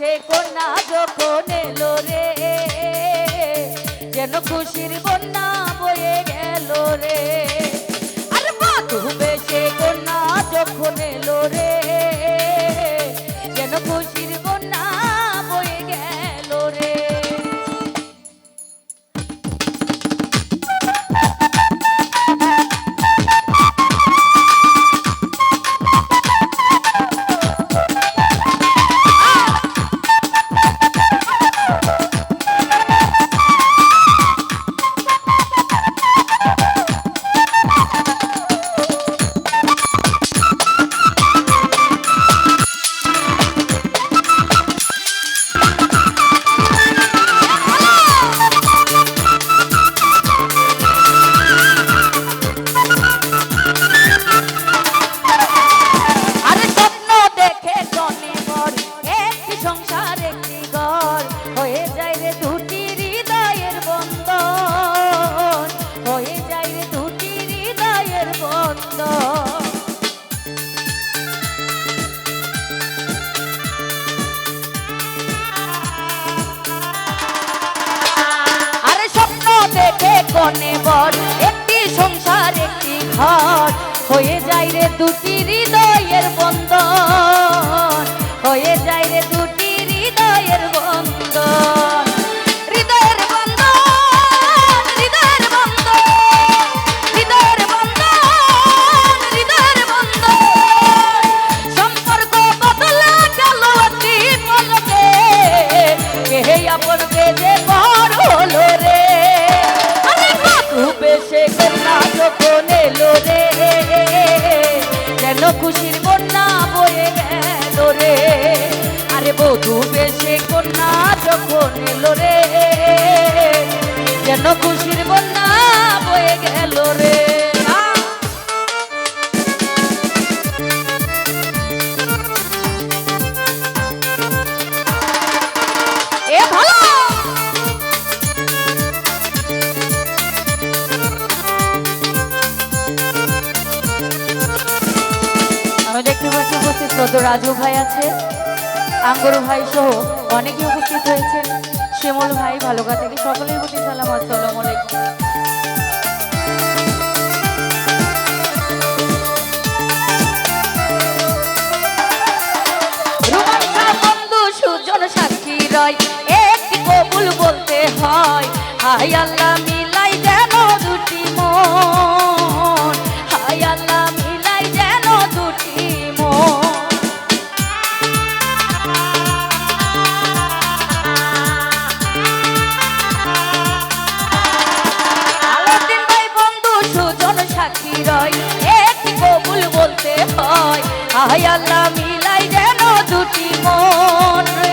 বেশে কন্যা যখন এলো রে, যেন খুশির বন্যা বয়ে গেল রে। আর বধু বেশে কন্যা যখন এলো রে একটি ঘর। হয়ে যায় রে দুটি হৃদয়ের এলো রে। যেন খুশির বন্যা বয়ে গেল রে। দেখতে পাচ্ছি উপস্থিত রাজু ভাই আছে। আঙ্গরু ভাই সহ অনেকে উপস্থিত হয়েছেন। শিমুল ভাই, ভালোকা থেকে সকলের প্রতি সালাম আসসালামু আলাইকুম। সুজন সাক্ষী রয়। একটি কবুল বলতে হয় হাই আল্লাহ। হয় আল্লাহ মিলাই যেন দুটি মন।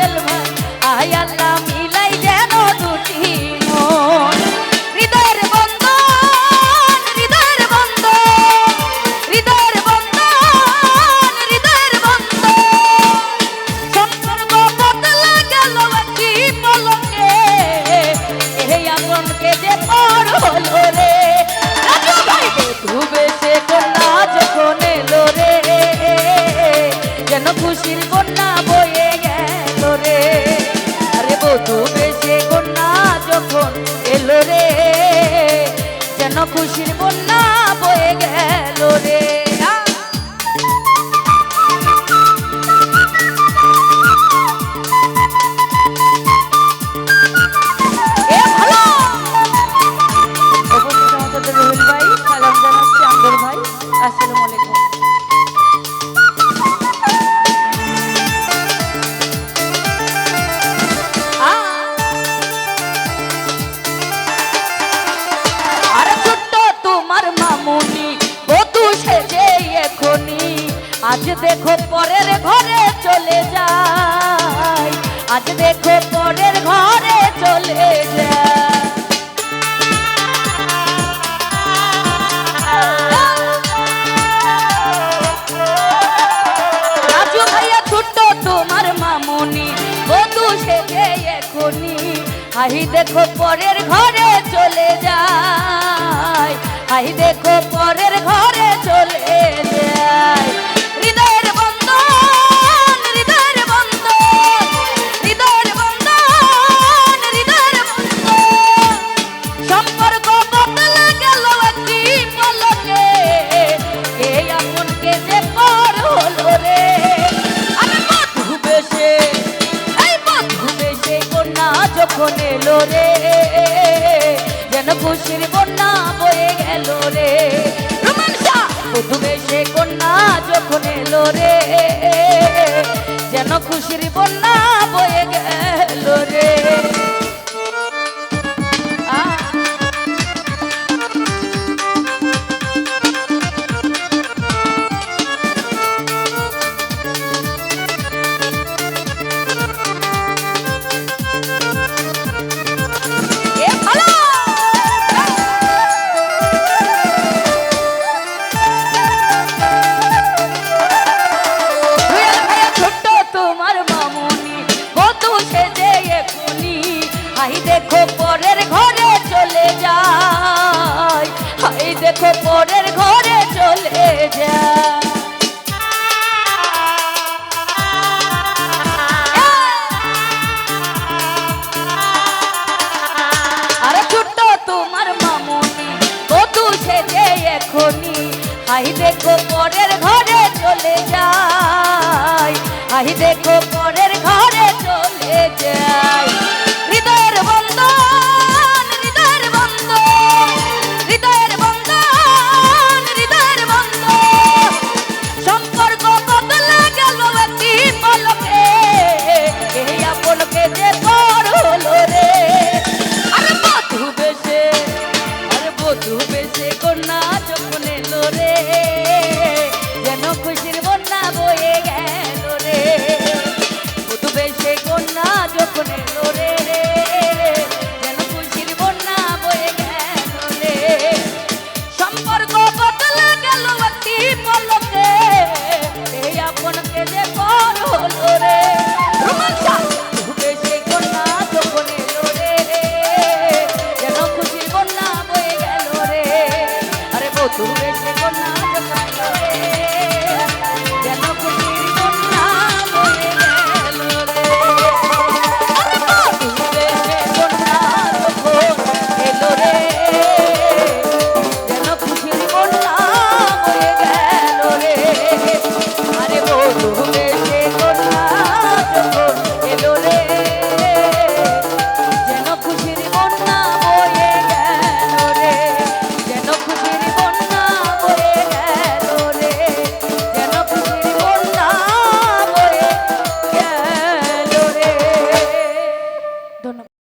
খুশির কন্যা বয়ে গেল রে। আরে বধু বেশে কন্যা যখন এলো রে যেন খুশির দেখো পরের ঘরে চলে যায় আজ দেখো পরের ঘরে চলে যায় তোমার এখনি আহি দেখো পরের ঘরে চলে যায় আহি দেখো পরের ঘরে চলে যায় খুশির কন্যা বয়ে গেল রে। প্রথমে সে কন্যা যখন এলো রে যেন খুশির বন্যা রেখে পরের ঘরে চলে যা। আর ছোট্ট তোমার মামনি কত সেজে এখনি। আহি দেখো পরের ঘরে চলে যায়। আহি দেখো পরের ঘরে I'm gonna get te